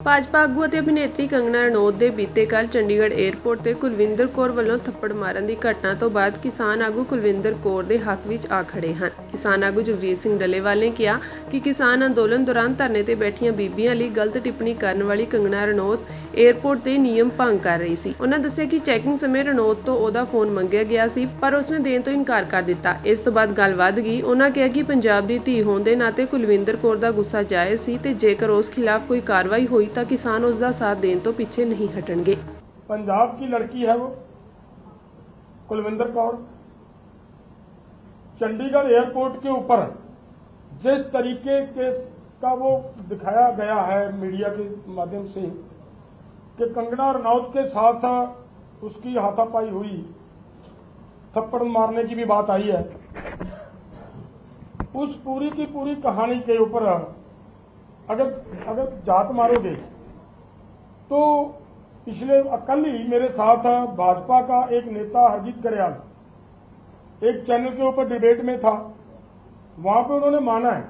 ਭਾਜਪਾ ਆਗੂ ਅਤੇ ਅਭਿਨੇਤਰੀ ਕੰਗਨਾ ਰਣੌਤ ਦੇ ਬੀਤੇ ਕੱਲ ਚੰਡੀਗੜ੍ਹ ਏਅਰਪੋਰਟ ਤੇ ਕੁਲਵਿੰਦਰ ਕੌਰ ਵੱਲੋਂ ਥੱਪੜ ਮਾਰਨ ਦੀ ਘਟਨਾ ਤੋਂ ਬਾਅਦ ਕਿਸਾਨ ਆਗੂ ਕੁਲਵਿੰਦਰ ਕੌਰ ਦੇ ਹੱਕ ਵਿੱਚ ਆ ਖੜੇ ਹਨ। ਕਿਸਾਨ ਆਗੂ ਜਗਜੀਤ ਸਿੰਘ ਡੱਲੇਵਾਲ ਨੇ ਕਿਹਾ ਕਿ ਕਿਸਾਨ ਅੰਦੋਲਨ ਦੌਰਾਨ ਧਰਨੇ ਤੇ ਬੈਠੀਆਂ ਬੀਬੀਆਂ ਲਈ ਗਲਤ ਟਿੱਪਣੀ ਕਰਨ ਵਾਲੀ ਕੰਗਨਾ ਰਣੌਤ ਏਅਰਪੋਰਟ ਤੇ ਨਿਯਮ ਭੰਗ ਕਰ ਰਹੀ ਸੀ। ਉਹਨਾਂ ਦੱਸਿਆ ਕਿ ਚੈਕਿੰਗ ਸਮੇਂ ਰਣੌਤ ਤੋਂ ਉਹਦਾ ਫੋਨ ਮੰਗਿਆ ਗਿਆ ਸੀ, ਪਰ ਉਸਨੇ ਦੇਣ ਤੋਂ ਇਨਕਾਰ ਕਰ ਦਿੱਤਾ। ਇਸ ਤੋਂ ਬਾਅਦ ਗੱਲ ਵੱਧ ਗਈ। ਉਹਨਾਂ ਕਿਹਾ ਕਿ ਪੰਜਾਬ ਦੀ ਧੀ ਹੋਣ ਦੇ ਨਾਤੇ ਕੁਲਵਿੰਦਰ ਕੌਰ ਦਾ ਗੁੱਸਾ ਜਾਇਜ਼ ਸੀ ਤੇ ਜੇਕਰ ਉਸ ਖਿਲਾਫ ਕੋਈ ਕਾਰਵਾਈ ਹੋਈ ਤਾਂ ਕਿਸਾਨ ਉਸ ਦਾ ਸਾਥ ਦੇਣ ਤੋਂ ਪਿੱਛੇ ਨਹੀਂ ਹਟਣਗੇ पंजाब की लड़की है वो कुलविंदर कौर चंडीगढ़ एयरपोर्ट के ऊपर जिस तरीके के का वो दिखाया गया है मीडिया के माध्यम से कि कंगना रनौत के साथ उसकी हाथापाई हुई थप्पड़ मारने की भी बात आई है उस पूरी की पूरी कहानी के ऊपर अगर अगर जात मारोगे तो पिछले, कल ही मेरे साथ भाजपा का एक नेता हरजीत करियाल। एक चैनल के ऊपर डिबेट में था। वहाँ पे उन्होंने माना है।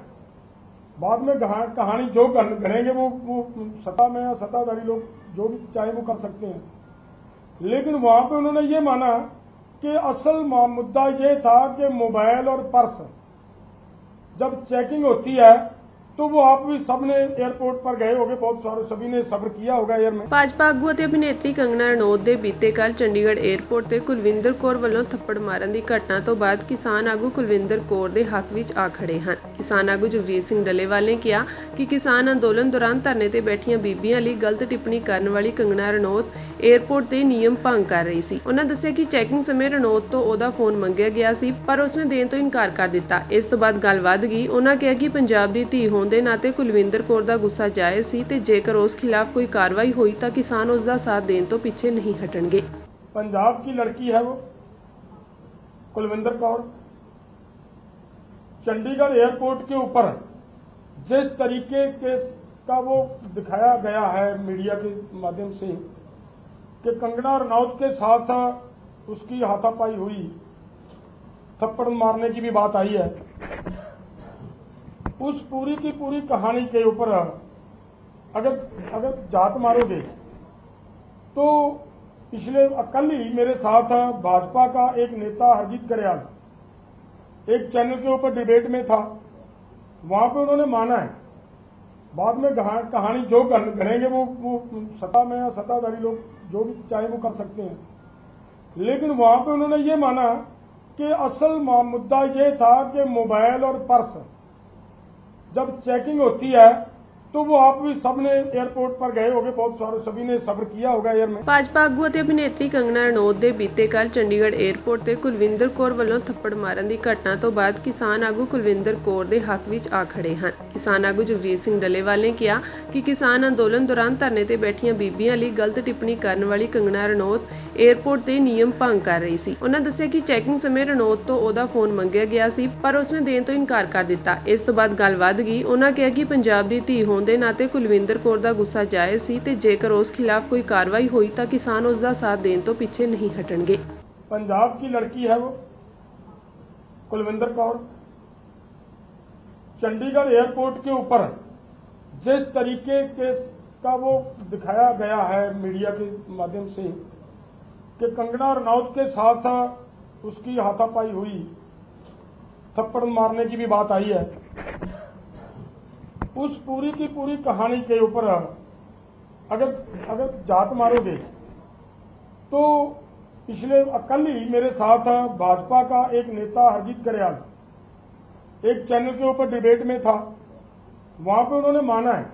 बाद में कहानी जो गढ़- गढ़ेंगे वो वो सत्ता में या सत्ताधारी लोग, जो भी चाहे वो कर सकते हैं। लेकिन वहाँ पे उन्होंने ये माना कि असल मुद्दा ये था कि मोबाइल और पर्स, जब चेकिंग होती है तो वो आप भी सबने एयरपोर्ट पर गए होंगे बहुत सारे सभी ने सब्र किया होगा एयर में ਭਾਜਪਾ ਆਗੂ ਅਤੇ ਅਭਿਨੇਤਰੀ ਕੰਗਨਾ ਰਣੌਤ ਦੇ ਬੀਤੇ ਕੱਲ ਚੰਡੀਗੜ੍ਹ ਏਅਰਪੋਰਟ ਤੇ ਕੁਲਵਿੰਦਰ ਕੌਰ ਵੱਲੋਂ ਥੱਪੜ ਮਾਰਨ ਦੀ ਘਟਨਾ ਤੋਂ ਬਾਅਦ ਕਿਸਾਨ ਆਗੂ ਕੁਲਵਿੰਦਰ ਕੌਰ ਦੇ ਹੱਕ ਵਿੱਚ ਆ ਖੜੇ ਹਨ ਕਿਸਾਨ ਆਗੂ ਜਗਜੀਤ ਸਿੰਘ ਡੱਲੇਵਾਲ ਨੇ ਕਿਹਾ ਕਿ ਕਿਸਾਨ ਅੰਦੋਲਨ ਦੌਰਾਨ ਧਰਨੇ ਤੇ ਬੈਠੀਆਂ ਬੀਬੀਆਂ ਲਈ ਗਲਤ ਟਿੱਪਣੀ ਕਰਨ ਵਾਲੀ ਕੰਗਨਾ ਰਣੌਤ ਏਅਰਪੋਰਟ ਤੇ ਨਿਯਮ ਭੰਗ ਕਰ ਰਹੀ ਸੀ ਉਹਨਾਂ ਦੱਸਿਆ ਕਿ ਚੈਕਿੰਗ ਸਮੇਂ ਰਣੌਤ ਤੋਂ ਉਹਦਾ ਫੋਨ ਮੰਗਿਆ ਗਿਆ ਸੀ ਪਰ ਉਸਨੇ ਦੇਣ ਤੋਂ ਇਨਕਾਰ ਕਰ ਦਿੱਤਾ ਇਸ ਤੋਂ ਬਾਅਦ ਗੱਲ ਵੱਧ ਗਈ ਉਹਨਾਂ ਕਿਹਾ ਕਿ ਪੰਜਾਬ ਦੀ ਧੀ ਹੋਣ ਦੇ ਨਾਤੇ ਕੁਲਵਿੰਦਰ ਕੌਰ ਦਾ ਗੁੱਸਾ ਜਾਇਜ਼ ਸੀ ਤੇ ਜੇਕਰ ਉਸ ਖਿਲਾਫ ਕੋਈ ਕਾਰਵਾਈ ਹੋਈ ਤਾਂ ਕਿਸਾਨ ਉਸ ਦਾ ਸਾਥ ਦੇਣ ਤੋਂ ਪਿੱਛੇ ਨਹੀਂ ਹਟਣਗੇ पंजाब की लड़की है वो कुलविंदर कौर चंडीगढ़ एयरपोर्ट के ऊपर जिस तरीके के का वो दिखाया गया है मीडिया के माध्यम से कि कंगना रनौत के साथ उसकी हाथापाई हुई थप्पड़ मारने की भी बात आई है उस पूरी की पूरी कहानी के ऊपर अगर अगर जात मारोगे तो पिछले कल ही मेरे साथ भाजपा का एक नेता हरजीत करियाल एक चैनल के ऊपर डिबेट में था। वहाँ पे उन्होंने माना है। बाद में कहानी जो गढ़- गढ़ेंगे वो वो सत्ता में या सत्ताधारी लोग जो भी चाहे वो कर सकते हैं। लेकिन वहाँ पे उन्होंने ये माना कि असल मुद्दा ये था कि मोबाइल और पर्स जब चेकिंग होती है तो वो आप भी सबने एयरपोर्ट पर गए होंगे बहुत सारे सभी ने सब्र किया होगा एयर में ਭਾਜਪਾ ਆਗੂ ਅਤੇ ਅਭਿਨੇਤਰੀ ਕੰਗਨਾ ਰਣੌਤ ਦੇ ਬੀਤੇ ਕੱਲ ਚੰਡੀਗੜ੍ਹ ਏਅਰਪੋਰਟ ਤੇ ਕੁਲਵਿੰਦਰ ਕੌਰ ਵੱਲੋਂ ਥੱਪੜ ਮਾਰਨ ਦੀ ਘਟਨਾ ਤੋਂ ਬਾਅਦ ਕਿਸਾਨ ਆਗੂ ਕੁਲਵਿੰਦਰ ਕੌਰ ਦੇ ਹੱਕ ਵਿੱਚ ਆ ਖੜੇ ਹਨ ਕਿਸਾਨ ਆਗੂ ਜਗਜੀਤ ਸਿੰਘ ਡੱਲੇਵਾਲ ਨੇ ਕਿਹਾ ਕਿ ਕਿਸਾਨ ਅੰਦੋਲਨ ਦੌਰਾਨ ਧਰਨੇ ਤੇ ਬੈਠੀਆਂ ਬੀਬੀਆਂ ਲਈ ਗਲਤ ਟਿੱਪਣੀ ਕਰਨ ਵਾਲੀ ਕੰਗਨਾ ਰਣੌਤ ਏਅਰਪੋਰਟ ਤੇ ਨਿਯਮ ਭੰਗ ਕਰ ਰਹੀ ਸੀ ਉਹਨਾਂ ਦੱਸਿਆ ਕਿ ਚੈਕਿੰਗ ਸਮੇਂ ਰਣੌਤ ਤੋਂ ਉਹਦਾ ਫੋਨ ਮੰਗਿਆ ਗਿਆ ਸੀ ਪਰ ਉਸਨੇ ਦੇਣ ਤੋਂ ਇਨਕਾਰ ਕਰ ਦਿੱਤਾ ਇਸ ਤੋਂ ਬਾਅਦ ਗੱਲ ਵੱਧ ਗਈ ਉਹਨਾਂ ਕਿਹਾ ਕਿ ਪੰਜਾਬ ਦੀ ਧੀ ਹੋਣ ਦੇ ਨਾਤੇ ਕੁਲਵਿੰਦਰ ਕੌਰ ਦਾ ਗੁੱਸਾ ਜਾਇਜ਼ ਸੀ ਤੇ ਜੇਕਰ ਉਸ ਖਿਲਾਫ ਕੋਈ ਕਾਰਵਾਈ ਹੋਈ ਤਾਂ ਕਿਸਾਨ ਉਸ ਦਾ ਸਾਥ ਦੇਣ ਤੋਂ ਪਿੱਛੇ ਨਹੀਂ ਹਟਣਗੇ पंजाब की लड़की है वो कुलविंदर कौर चंडीगढ़ एयरपोर्ट के ऊपर जिस तरीके के का वो दिखाया गया है मीडिया के माध्यम से कि कंगना रनौत के साथ उसकी हाथापाई हुई थप्पड़ मारने की भी बात आई है उस पूरी की पूरी कहानी के ऊपर अगर अगर जात मारोगे तो पिछले, कल ही मेरे साथ भाजपा का एक नेता हरजीत करियाल। एक चैनल के ऊपर डिबेट में था। वहाँ पे उन्होंने माना है।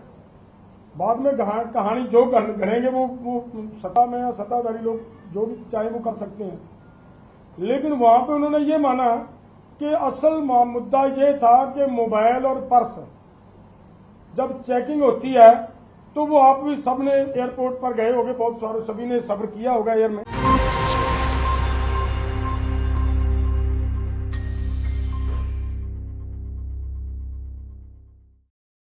बाद में कहानी जो गढ़- गढ़ेंगे वो वो, सत्ता में या सत्ताधारी लोग, जो भी चाहे वो कर सकते हैं। लेकिन वहाँ पे उन्होंने ये माना कि असल मुद्दा ये था कि मोबाइल और पर्स जब चेकिंग होती है तो वो आप भी सबने एयरपोर्ट पर गए होंगे, बहुत सारे, सभी ने सफ़र किया होगा एयर में।